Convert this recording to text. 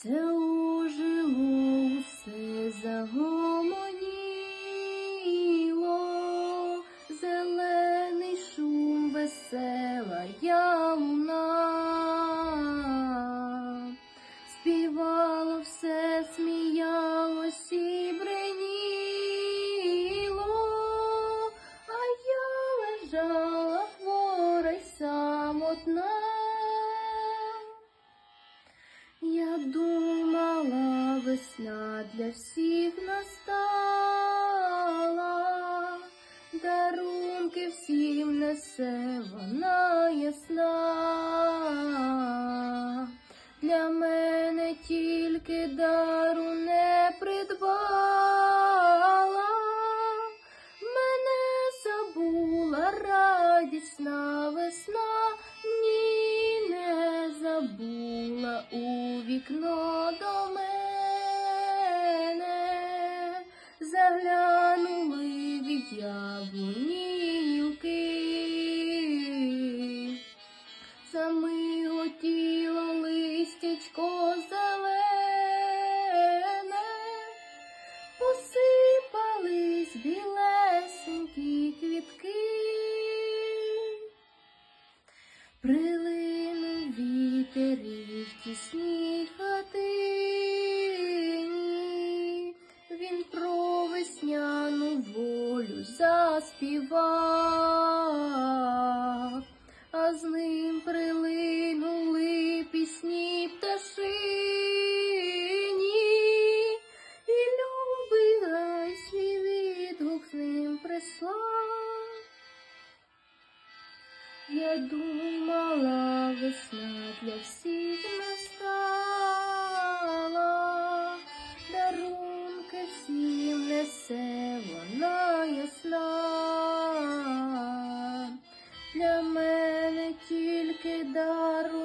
все ожило, все загомоніло, зелений шум весела явна, співало все, сміялось і бреніло, а я лежала хвора й самотна. Весна для всіх настала, дарунки всім несе вона ясна. Для мене тільки дару не придбала, мене забула радісна весна, ні, не забула у вікно заспівав, а з ним прилинули пісні пташині, і любий гай з ним прислав. Я думала, весна для всіх настала, дарунки всім несе вона ясна для мене тільки дару.